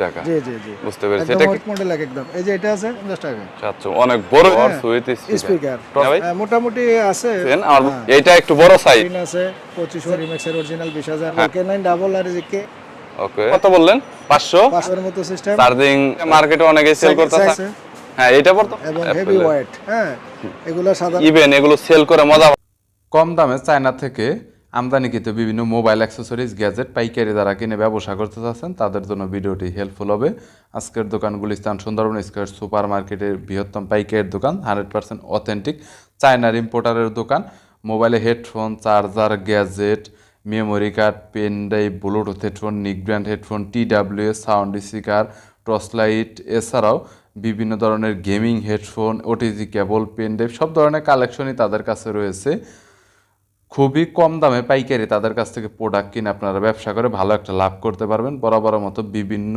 টাকা জি জি জি। বুঝতে পেরেছি। এটা মডেল একদম। এই যে এটা আছে পঞ্চাশ টাকা আচ্ছা অনেক বড় হ্যাঁ, সুইট স্পিকার মোটামুটি আছে। আর হ্যাঁ। একটু বড় সাইজ তিন আছে পঁচিশশো রিমেক্সের অরিজিনাল বিশ হাজার। হ্যাঁ। ডাবল আর এই ওকে কত বললেন? পাঁচশো? পাঁচশোর মতো সিস্টেম চার্জিং মার্কেটে অনেকে সেল করতেছে। হ্যাঁ এটা পড়তো? এবং হেভি ওয়েট হ্যাঁ। এগুলো সাধারণ ইভেন এগুলো সেল করে মজা কম দামে চায়না থেকে আমদানিকৃত বিভিন্ন মোবাইল অ্যাক্সেসরিজ, গ্যাজেট, পাইকারি যারা কিনে ব্যবসা করতে চাচ্ছেন, তাদের জন্য ভিডিওটি হেল্পফুল হবে। আজকের দোকানগুলি স্থান সুন্দরবন স্কোয়ার সুপার মার্কেটের বৃহত্তম পাইকারের দোকান, হান্ড্রেড পার্সেন্ট অথেন্টিক চায়নার ইম্পোর্টারের দোকান। মোবাইলে headphone, charger, gadget, memory card, pen drive, bluetooth headphone neck brand headphone TW sound speaker, torch light এছাড়াও বিভিন্ন ধরনের gaming headphone, OTG, cable, pen drive, সব ধরনের কালেকশনই তাদের কাছে রয়েছে। খুবই কম দামে পাইকারি তাদের কাছ থেকে প্রোডাক্ট কিনে আপনারা ব্যবসা করে ভালো একটা লাভ করতে পারবেন। বরাবর মতো বিভিন্ন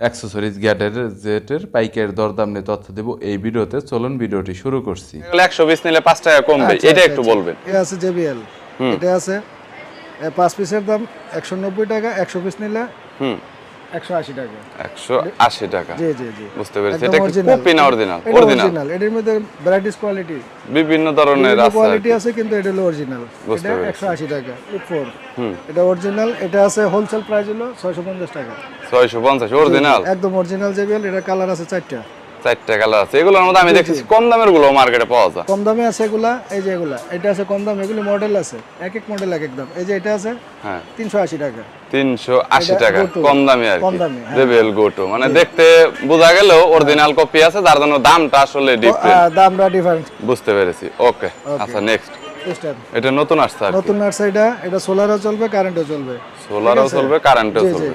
অ্যাক্সেসরিজ গ্যাডের জেটের পাইকারি দরদাম নিয়ে তথ্য দেব এই ভিডিওতে। চলুন ভিডিওটি শুরু করছি। একশো বিশ নিলে পাঁচ টাকা কমবে আচ্ছা, এটা আচ্ছা, একটু আচ্ছা। বলবেন। এটা আছে জেবিএল। এটা আছে পাঁচ পিসের দাম একশো নব্বই টাকা একশো পিস নিলে হুম। একশো আশি টাকা। একশো আশি টাকা। জি জি জি। বুঝতে পেরেছি। এটা কি কপি না অরিজিনাল অরিজিনাল অরিজিনাল এটার মধ্যে ভ্যারাইটিস কোয়ালিটি বিভিন্ন ধরনের আছে কোয়ালিটি আছে কিন্তু এটা হলো অরিজিনাল এটা টাকা ফোর হুম। এটা অরিজিনাল এটা আছে হোলসেল প্রাইস হলো ছয়শো পঞ্চাশ টাকা। ছয়শো পঞ্চাশ অরিজিনাল একদম অরিজিনাল জেবিএল এটা কালার আছে চারটা। চারটা কালার আছে। এগুলোর মধ্যে আমি দেখেছি কম দামেরগুলো মার্কেটে পাওয়া যায়। কম দামে আছে এগুলা এই যে এগুলা এটা আছে কম দাম এগুলি মডেল আছে এক এক মডেল এক এক দাম। এই যে এটা আছে হ্যাঁ। তিনশো আশি টাকা। তিনশো আশি এটা টাকা কম দামি আর কম কি দামি, হ্যাঁ। গোটো মানে দেখতে বোঝা গেলেও অরিজিনাল কপি আছে যার জন্য দামটা আসলে ডিফারেন্ট দামটা ডিফারেন্ট বুঝতে পেরেছি। ওকে আচ্ছা নেক্সট এটা নতুন আসছে নতুন নার্সারিটা এটা এটা সোলারও চলবে কারেন্টও চলবে। সোলারও চলবে কারেন্টও চলবে।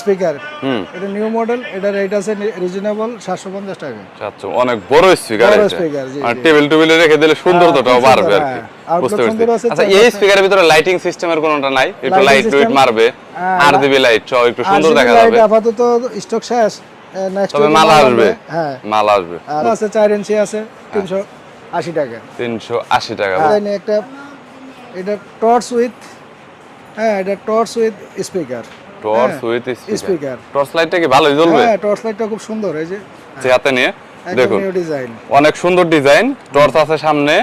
speaker. হুম। এটা নিউ মডেল এটা রেট আছে রিজনেবল সাতশো পঞ্চাশ টাকা। আচ্ছা অনেক বড় স্পিকার বড় জি, আর। টেবিল টেবিলে রেখে দিলে সুন্দরতাটাও বাড়বে আর সুন্দর, কি। হ্যাঁ। বুঝতে পারছি। আচ্ছা এই স্পিকারের ভিতরে লাইটিং সিস্টেমের কোনটা নাই? একটু লাইট লাইট মারবে। হ্যাঁ, আর দিবি লাইট সব একটু সুন্দর দেখা যাবে। আপাতত স্টক শেষ নেক্সট তবে মাল আসবে। হ্যাঁ। মাল আসবে। আর আছে চার ইঞ্চি আছে তিনশো আশি টাকা। তিনশো আশি টাকা। এখানে একটা এটা টর্চ উইথ হ্যাঁ এটা torch with speaker torch with speaker torch লাইটটা কি ভালোই জ্বলবে? হ্যাঁ টর্চ লাইটটা খুব সুন্দর এই যে যে হাতে নিয়ে দেখুন। অনেক সুন্দর ডিজাইন টর্চ আছে সামনে।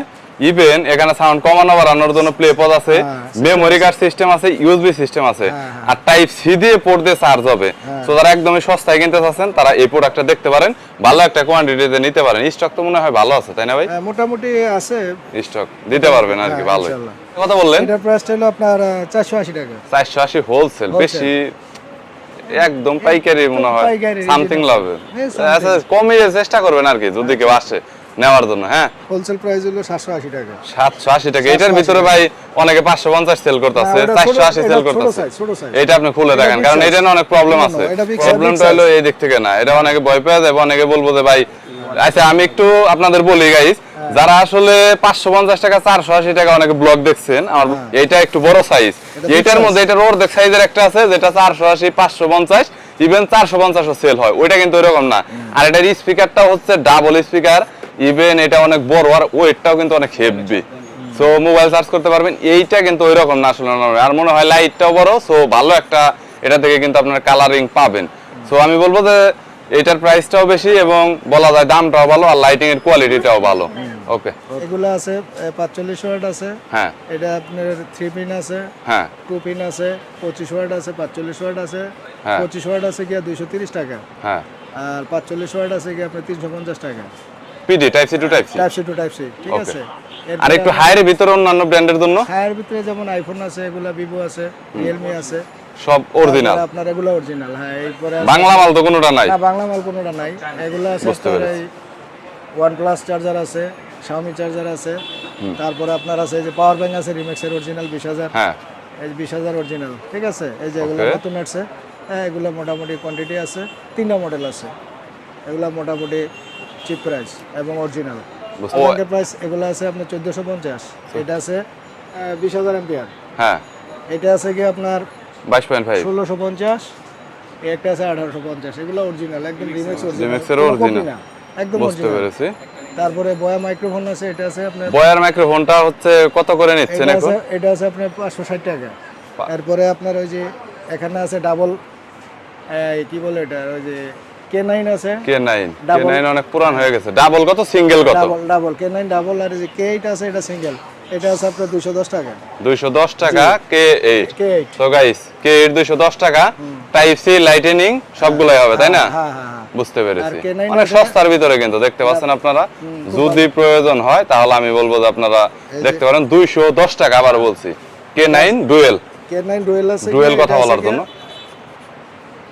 ইভেন এখানে সাউন্ড কমানো বাড়ানোর জন্য প্লে পদ আছে। হ্যাঁ, মেমোরি কার্ড সিস্টেম আছে ইউএসবি সিস্টেম আছে। হ্যাঁ। আর টাইপ সি দিয়ে পোর্ট দিয়ে চার্জ হবে। তো যারা একদমই সস্তায় কিনতে চাচ্ছেন তারা এই প্রোডাক্টটা দেখতে পারেন। ভালো একটা কোয়ান্টিটিতে নিতে পারেন। স্টক তো মনে হয় ভালো আছে তাই না ভাই? মোটামুটি আছে। স্টক দিতে পারবেন আর কি ভালো কথা বললেন? এটার প্রাইসটা হলো আপনার চারশো আশি টাকা। চারশো আশি হোলসেল বেশি একদম পাইকারি মনে হয়। সামথিং। লাভে হ্যাঁ। আচ্ছা চেষ্টা করবেন আর কি যদি কেউ আসে নেওয়ার জন্য হ্যাঁ? হোলসেল প্রাইস হলো সাতশো আশি টাকা। সাতশো আশি টাকা। এটার ভিতরে ভাই অনেকে পাঁচশো পঞ্চাশ সেল করতেছে না, ওটা চারশো ছোট- আশি এটা সেল করতেছে। এটা আপনি খুলে এটা দেখেন কারণ এটা না অনেক প্রবলেম আছে। এটা প্রবলেমটা হলো এই দিক থেকে না এটা অনেকে ভয় পেয়ে যাবে অনেকে বলব যে ভাই আচ্ছা আমি একটু আপনাদের বলি গাইস হ্যাঁ। যারা আসলে পাঁচশো পঞ্চাশ টাকা চারশো আশি টাকা অনেকে ব্লগ দেখছেন আমার এইটা একটু বড় সাইজ হ্যাঁ। এটার। মধ্যে এটার অর্ধেক সাইজের একটা আছে যেটা চারশো আশি পাঁচশো পঞ্চাশ ইভেন চারশো পঞ্চাশও সেল হয়। ওইটা কিন্তু ওইরকম না। আর এটার স্পিকারটা হচ্ছে ডাবল স্পিকার ইভেন এটা অনেক বড় আর ওয়েটটাও কিন্তু অনেক হেভি সো মোবাইল চার্জ করতে পারবেন। এইটা কিন্তু ওইরকম না আসলে আর মনে হয় লাইটটাও বড় সো ভালো একটা এটা থেকে কিন্তু আপনার কালারিং পাবেন। সো আমি বলব যে এটার প্রাইসটাও বেশি এবং বলা যায় দামটাও ভালো আর লাইটিং এর কোয়ালিটিটাও ভালো ওকে এগুলো আছে পাঁচচল্লিশ ওয়াট আছে। হ্যাঁ। এটা আপনার থ্রি পিন আছে হ্যাঁ। টু পিন আছে পঁচিশ ওয়াট আছে পাঁচচল্লিশ ওয়াট আছে হ্যাঁ। পঁচিশ ওয়াট আছে গিয়া দুইশো তিরিশ টাকা। হ্যাঁ। আর পাঁচচল্লিশ ওয়াট আছে গিয়া আপনার তিনশো পঞ্চাশ টাকা। PD type C to type C type C to type C ঠিক আছে? আর একটু হাইয়ের ভিতরে অন্যান্য ব্র্যান্ডের জন্য? হায়ার ভিতরে যেমন আইফোন আছে এগুলা ভিভো আছে রিয়েলমি আছে। সব অরিজিনাল আপনার এগুলো অরিজিনাল হ্যাঁ এরপরে বাংলা মাল তো কোনোটা নাই। না বাংলা মাল কোনোটা নাই। এগুলো আছে। ওয়ান প্লাস চার্জার আছে শাওমি চার্জার আছে তারপরে আপনার আছে এই যে পাওয়ার ব্যাংক আছে রিমেক্সের অরিজিনাল বিশ হাজার। হ্যাঁ। এই বিশ হাজার অরিজিনাল ঠিক আছে? এই যে এগুলো নতুন আসছে। হ্যাঁ এগুলো মোটামুটি কোয়ান্টিটি আছে তিনটা মডেল আছে। এগুলো মোটামুটি চিপ প্রাইস এবং অরিজিনাল বুঝতে- প্রাইস এগুলো আছে আপনার চোদ্দোশো পঞ্চাশ। এটা আছে বিশ হাজার এম্পিয়ার হ্যাঁ। এটা আছে কি আপনার বাইশ পয়েন্ট ফাইভ ষোলোশো পঞ্চাশ একটা আছে আঠারোশো পঞ্চাশ। এগুলো অরিজিনাল একদম রিমেক্স Remix একদম বুঝতে পেরেছি। তারপরে বয়া মাইক্রোফোন আছে এটা আছে আপনার বয়ার মাইক্রোফোনটা হচ্ছে কত করে নিচ্ছেন এখন? এটা আছে আপনার পাঁচশো ষাট টাকা। তারপরে আপনার ওই যে এখানে আছে ডাবল কি বলে এটা ওই যে কে নাইন আছে। K nine K Double- nine অনেক পুরান হয়ে গেছে। ডাবল কত সিঙ্গেল কত? Double double K nine double আর যে কে এইট আছে এটা সিঙ্গেল এটা আছে আপনার দুশো দশ টাকা। দুইশো দশ টাকা কে এইট তো গাইস কে এইট দুইশো দশ টাকা টাইপ সি লাইটেনিং সবগুলাই হবে তাই না? হ্যাঁ হ্যাঁ হ্যাঁ বুঝতে পেরেছি। আর K9 অনেক সস্তার ভিতরে কিন্তু দেখতে পাচ্ছেন আপনারা? যদি প্রয়োজন হয় তাহলে আমি বলব যে আপনারা দেখতে পারেন দুইশো দশ টাকা আবার বলছি। K nine dual K nine dual আছে ডুয়েল কথা বলার জন্য।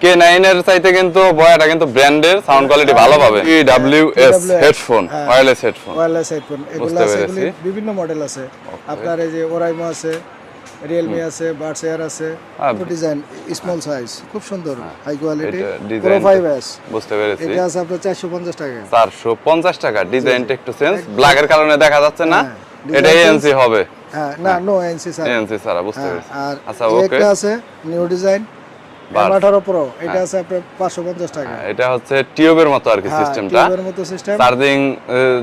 কে নাইন এর চাইতে কিন্তু বয়াটা কিন্তু ব্র্যান্ডের সাউন্ড কোয়ালিটি ভালো পাবে। E W S headphone. Wireless headphone wireless headphone এগুলো আছে বিভিন্ন মডেল আছে। আপনার এই যে ওরাইমো আছে রিয়েলমি আছে বাডস এয়ার আছে হ্যাঁ। ডিজাইন স্মল সাইজ খুব সুন্দর হাই কোয়ালিটি প্রো টা- ফাইভ এস বুঝতে পেরেছি। এটা আছে আপনার চারশো পঞ্চাশ টাকা। চারশো পঞ্চাশ টাকা ডিজাইনটা একটু চেঞ্জ ব্ল্যাকের কারণে দেখা যাচ্ছে না হ্যাঁ, এটা এএনসি হবে। হ্যাঁ না নো এনসি স্যার এএনসি ছাড়া। বুঝতে হ্যাঁ, পেরেছি। আচ্ছা ওকে একটা আছে নিউ ডিজাইন Buds। আঠারো প্রো এটা আছে আপনার পাঁচশো পঞ্চাশ টাকা। এটা হচ্ছে টিউবের মতো আর কি হ্যাঁ, সিস্টেমটা টিউবের মতো সিস্টেম চার্জিং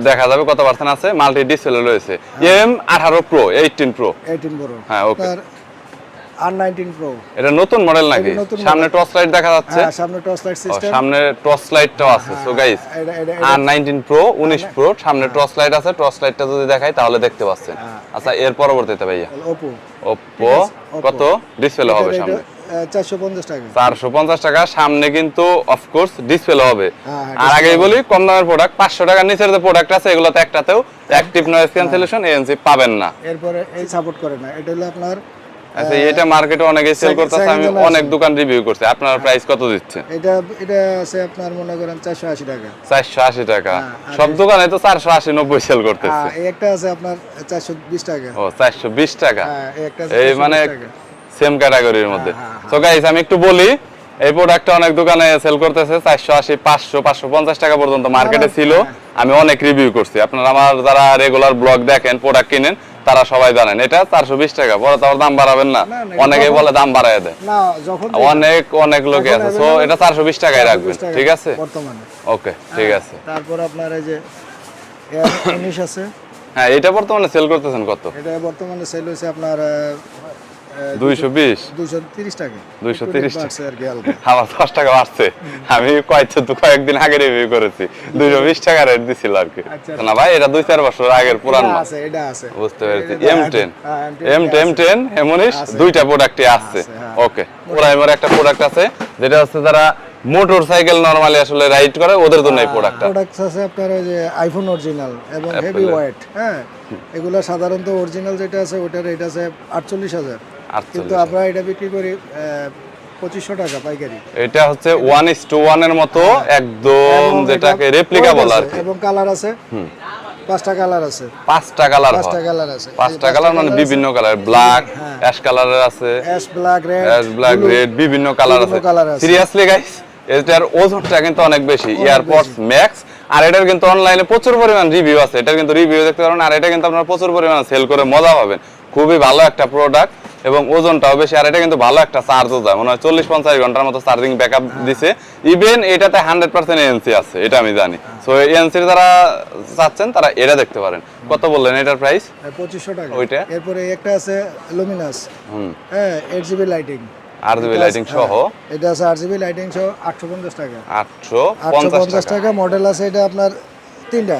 দেখা যাবে কত পার্সেন্ট আছে? মাল্টি ডিসপ্লে রয়েছে। এম আঠারো pro eighteen pro eighteen pro হ্যাঁ, okay. আর নাইনটিন প্রো এটা নতুন মডেল নাকি? সামনে টর্চ লাইট দেখা যাচ্ছে। হ্যাঁ সামনে টর্চ লাইট সিস্টেম সামনে টর্চ লাইটটাও আছে। সো গাইস আর নাইনটিন প্রো উনিশ প্রো সামনে টর্চ লাইট আছে। টর্চ লাইটটা যদি দেখাই তাহলে দেখতে পাচ্ছেন। হ্যাঁ। আচ্ছা এর পরবর্তীতে ভাইয়া। ওপো। কত? ডিসপ্লে হবে সামনে। চারশো পঞ্চাশ টাকা। সামনে কিন্তু অফকোর্স ডিসপ্লে হবে। হ্যাঁ, হ্যাঁ, আর আগেই বলি কম দামের প্রোডাক্ট পাঁচশো টাকার নিচের যে প্রোডাক্ট আছে এগুলোতে একটাতেও অ্যাক্টিভ নয়েজ ক্যান্সেলেশন এএনসি পাবেন না। এরপরে এই সাপোর্ট করে না। এটা হলো আপনার আচ্ছা এটা মার্কেটে অনেকে সেল করতেছে আমি অনেক দোকান রিভিউ করছি। আপনার প্রাইস কত দিচ্ছেন এটা এটা আছে আপনার মনে করেন চারশো আশি টাকা। চারশো আশি টাকা। হ্যাঁ, সব দোকানে তো চারশো আশি নব্বই সেল করতেছে। এই একটা আছে আপনার চারশো বিশ টাকা। ও চারশো বিশ টাকা। হ্যাঁ একটা আছে এই মানে। সেম ক্যাটাগরির মধ্যে। হ্যাঁ, হ্যাঁ। গাইস আমি একটু বলি এই প্রোডাক্টটা অনেক দোকানে সেল করতেছে চারশো আশি পাঁচশো পাঁচশো পঞ্চাশ টাকা পর্যন্ত মার্কেটে ছিল। হ্যাঁ। আমি অনেক রিভিউ করছি। আপনারা আমার যারা রেগুলার ব্লগ দেখেন প্রোডাক্ট কিনেন তারা সবাই জানেন। এটা চারশো বিশ টাকা পরে তো দাম বাড়াবেন না। অনেকে বলে দাম বাড়ায় দেয়। না যখন অনেক অনেক লোকে আছে। সো এটা চারশো বিশ টাকায় রাখবেন ঠিক আছে? বর্তমানে। ওকে ঠিক আছে। তারপর আপনার এই যে উনিশ আছে। হ্যাঁ এটা বর্তমানে সেল করতেছেন কত? এটা বর্তমানে সেল হয়েছে আপনার দুইশো বিশ। দুইশো তিরিশ টাকা। 230 বাড়ছে আর কি হালকা আমার টাকা বাড়ছে। আমি কয়েকশো দু কয়েকদিন আগে রিভিউ করেছি। দুইশো বিশ টাকা রেট দিছিল আর কি। না ভাই এটা দুই চার বছর আগের পুরান। মাল আছে এটা আছে। বুঝতে পেরেছি। এটা এম আছে। টেন হ্যাঁ, এম M10 টেন টেন এমনিস আছে। দুইটা প্রোডাক্টই আছে, হ্যাঁ। ওকে ওরা এবার একটা প্রোডাক্ট আছে যেটা হচ্ছে যারা মোটর সাইকেল নর্মালি আসলে রাইড করে ওদের জন্য এই প্রোডাক্টটা আছে আপনার ওই যে আইফোন অরিজিনাল এবং হেভি ওয়েট হ্যাঁ এগুলো সাধারণত অরিজিনাল যেটা আছে ওটার রেট আছে আটচল্লিশ হাজার। কিন্তু 48 আমরা এটা বিক্রি করি পঁচিশশো টাকা পাইকারি। এটা হচ্ছে ওয়ান ইস টু ওয়ানের মতো একদম যেটাকে আর এবং কালার আছে। পাঁচটা কালার আছে। পাঁচটা কালার পাঁচটা কালার আছে। পাঁচটা কালার মানে বিভিন্ন কালার ব্ল্যাক অ্যাশ কালারের আছে। Ash black red ash black red বিভিন্ন কালার আছে। সিরিয়াসলি গাইস এটার ওজনটা কিন্তু অনেক বেশি। এয়ারপডস ম্যাক্স আর এটার কিন্তু অনলাইনে প্রচুর পরিমাণ রিভিউ আছে। এটার কিন্তু রিভিউ দেখতে পারেন আর এটা কিন্তু আপনারা প্রচুর পরিমাণ সেল করে মজা পাবেন। খুবই ভালো একটা প্রোডাক্ট এবং ওজনটাও বেশি আর এটা কিন্তু ভালো একটা চার্জও যায়। মনে হয় চল্লিশ পঞ্চাশ ঘণ্টার মতো চার্জিং ব্যাকআপ দিছে। ইভেন এটাতে হান্ড্রেড পার্সেন্ট এনসি আছে এটা আমি জানি। সো এনসির যারা চাচ্ছেন তারা এটা দেখতে পারেন। কত বললেন এটার প্রাইস পঁচিশশো টাকা। ওইটা? এরপরে একটা আছে লুমিনাস হ্যাঁ eight GB lighting R GB lighting সহ? এটা আছে লাইটিং সহ আটশো পঞ্চাশ টাকা। আটশো আটশো পঞ্চাশ পঞ্চাশ টাকা টাকা মডেল আছে এটা আপনার তিনটা।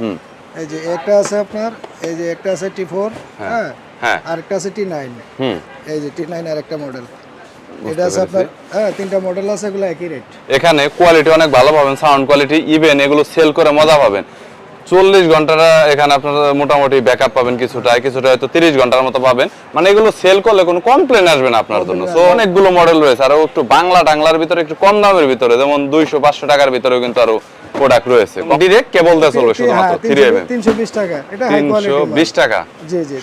হুম। এই যে একটা আছে আপনার এই যে একটা আছে টি ফোর হ্যাঁ হ্যাঁ। আর একটা আছে টি নাইন এই যে টি নাইন আর একটা মডেল এটা আছে আপনার হ্যাঁ তিনটা মডেল আছে এগুলো একই রেট এখানে কোয়ালিটি অনেক ভালো পাবেন সাউন্ড কোয়ালিটি ইভেন এগুলো সেল করে মজা পাবেন। চল্লিশ ঘন্টাটা এখানে আপনারা মোটামুটি ব্যাকআপ পাবেন কিছুটা কিছুটা হয়তো তিরিশ ঘণ্টার মতো পাবেন। মানে এগুলো সেল করলে কোনো কমপ্লেন আসবে না আপনার জন্য। অনেকগুলো মডেল রয়েছে। আরও একটু বাংলা টাংলার ভিতরে একটু কম দামের ভিতরে যেমন দুইশো পাঁচশো টাকার ভিতরেও কিন্তু আরও প্রোডাক্ট রয়েছে। ডিরেক্ট কেবল দিয়ে চলবে শুধুমাত্র থ্রি এম এম হ্যাঁ, তিনশো বিশ টাকা। এটা হাই কোয়ালিটি বিশ টাকা। জি জি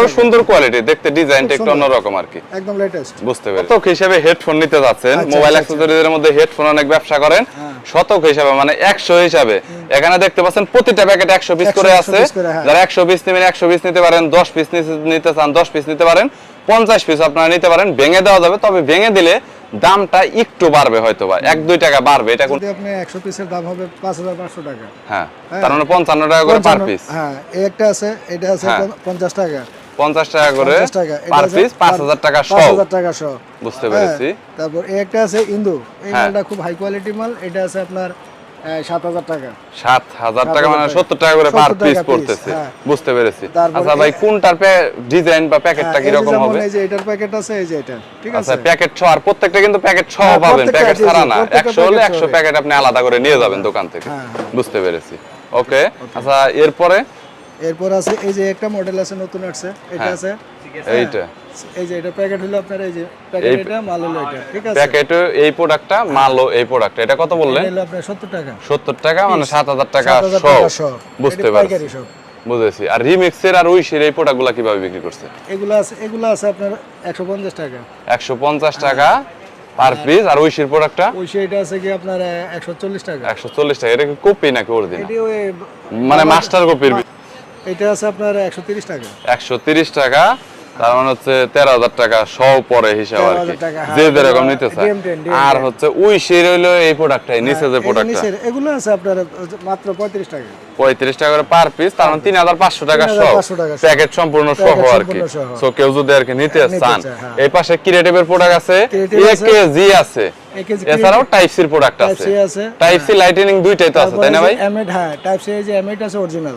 তো সুন্দর কোয়ালিটি দেখতে ডিজাইনটা একটু অন্যরকম আর কি। একদম লেটেস্ট বুঝতে পেরেছি। শতক হিসেবে হেডফোন নিতে যাচ্ছেন? আচ্ছা, মোবাইল আচ্ছা, অ্যাক্সেসরিজের মধ্যে হেডফোন অনেক ব্যবসা করেন। হ্যাঁ। শতক হিসাবে মানে একশো হিসাবে। এখানে দেখতে পাচ্ছেন প্রতিটা প্যাকেট একশো পিস করে আছে। হ্যাঁ। যারা একশো পিস নেবেন একশো পিস নিতে পারেন দশ পিস নিতে চান দশ পিস নিতে পারেন পঞ্চাশ পিস আপনারা নিতে পারেন। ভেঙে দেওয়া যাবে তবে ভেঙে দিলে দামটা একটু বাড়বে হয়তো বা এক দুই টাকা বাড়বে এটা কোন যদি আপনি একশো পিসের দাম হবে পাঁচ হাজার পাঁচশো টাকা। হ্যাঁ হ্যাঁ। তার মানে পঞ্চান্ন টাকা করে পার পিস হ্যাঁ এই একটা আছে এটা আছে হ্যাঁ। পঞ্চ- পঞ্চাশ টাকা। পঞ্চাশ টাকা করে পার পিস পাঁচ পার- হাজার টাকা পাঁচ সহ হাজার টাকা সহ বুঝতে পেরেছি। হ্যাঁ, তারপর এই একটা আছে ইন্দু। এই হ্যাঁ। মালটা খুব হাই কোয়ালিটি মাল এটা আছে আপনার সাত হাজার টাকা। সাত হাজার টাকা মানে সত্তর টাকা করে পার পিস পড়তেছে। হ্যাঁ। বুঝতে পেরেছি। আচ্ছা ভাই কোনটার ডিজাইন বা প্যাকেটটা হ্যাঁ, এই যে কীরকম যেমন হবে? এই যে এটার প্যাকেট আছে এই যে এটা ঠিক আচ্ছা প্যাকেট ছ আর প্রত্যেকটা কিন্তু প্যাকেট ছ হ্যাঁ, পাবেন প্যাকেট ছাড়া না। হলে। প্যাকেট আপনি আলাদা করে নিয়ে যাবেন দোকান থেকে। হ্যাঁ, হ্যাঁ। বুঝতে পেরেছি। ওকে আচ্ছা এরপরে? এরপর আছে এই যে একটা মডেল আছে নতুন আসছে এটা হ্যাঁ। আছে এইটা। এই যে এটা প্যাকেট হলো আপনার এই যে প্যাকেট এটা মাল হলো এটা ঠিক আছে? প্যাকেটে এই প্রোডাক্টটা মালও এই প্রোডাক্ট এটা কত বললেন? এটা হলো আপনার সত্তর টাকা। সত্তর টাকা মানে সাত হাজার টাকা 7,000 টাকা সহ। বুঝতে পারছি। বুঝেছি। আর রিমিক্সের আর উইশের এই প্রোডাক্টগুলো কীভাবে বিক্রি করছে? এগুলো আছে এগুলো আছে আপনার টাকা। টাকা পার পিস আর উইশের প্রোডাক্টটা ওই সেইটা আছে কি আপনার একশো চল্লিশ টাকা। একশো চল্লিশ টাকা। এটা কি কপি নাকি অরিজিনাল এটি মানে মাস্টার কপির এটা আছে আপনার একশো তিরিশ টাকা। একশো তিরিশ টাকা। তার মানে হচ্ছে তেরো হাজার টাকা সহ পরে হিসাব আর কি। 13,000 টাকা, হ্যাঁ, যে যেরকম নিতে চায় DM10, DM10 আর হচ্ছে শের হইল এই প্রোডাক্টটাই নিচে যে এই প্রোডাক্টটা এগুলো আছে আপনার মাত্র পঁয়ত্রিশ টাকা। পঁয়ত্রিশ টাকা করে পার পিস তার মানে তিন হাজার পাঁচশো টাকা সহ। 3,500 টাকা সহ। প্যাকেট সম্পূর্ণ সহ আর কি। সো কেউ যদি আর কি নিতে নিতে চান হ্যাঁ। এই পাশে ক্রিয়েটিভের প্রোডাক্ট আছে Creative আছে। এছাড়াও টাইপ সির প্রোডাক্ট আছে। টাইপ সি লাইটেনিং দুইটাই তো আছে তাই না ভাই? এমএড হ্যাঁ টাইপ সি যে এমএড আছে অরিজিনাল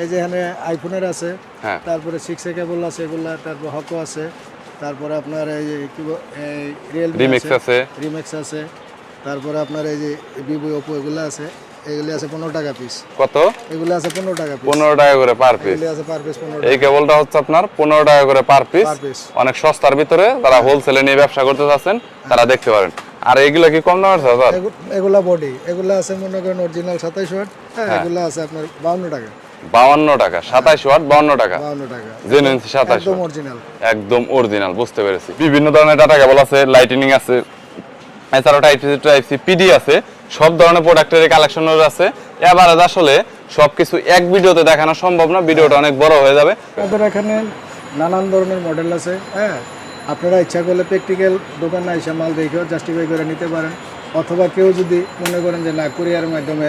এই যে এখানে আইফোনের আছে হ্যাঁ। তারপরে সিক্স এ কেবল আছে এগুলা তারপর হকো আছে তারপরে আপনার এই যে কি রিয়েলমি রিমিক্স আছে রিমেক্স আছে তারপরে আপনার এই যে ভিভো ওপো এগুলো আছে এগুলি আছে পনেরো টাকা পিস কত? এগুলো আছে পনেরো টাকা পিস পনেরো টাকা করে পার পিস এগুলি আছে পার পিস পনেরো এই কেবলটা হচ্ছে আপনার পনেরো টাকা করে পার পিস। অনেক সস্তার ভিতরে তারা হোলসেলে নিয়ে ব্যবসা করতে চাচ্ছেন তারা দেখতে পারেন। আর এগুলো কি কম দামের স্যার? এগু- এগুলা বডি এগুলা আছে মনে করেন অরিজিনাল সাতাইশ ওয়াট হ্যাঁ। এগুলা আছে আপনার বাউন্ন টাকা। বাউন্ন টাকা সাতাইশ ওয়াট বাউন্ন টাকা। জেনুইন সাতাইশ একদম অরিজিনাল একদম অরিজিনাল বুঝতে পেরেছি। বিভিন্ন ধরনের ডাটা কেবল আছে লাইটিনিং আছে এছাড়াও type C type C PD আছে সব ধরনের প্রোডাক্টের কালেকশন আছে। এবারে আসলে সবকিছু এক ভিডিওতে দেখানো সম্ভব না ভিডিওটা অনেক বড় হয়ে যাবে। আমাদের এখানে নানান ধরনের মডেল আছে হ্যাঁ? আপনারা ইচ্ছা করলে প্র্যাকটিক্যাল দোকানে এসে মাল দেখেও জাস্টিফাই করে নিতে পারেন। অথবা কেউ যদি মনে করেন যে না কুরিয়ারের মাধ্যমে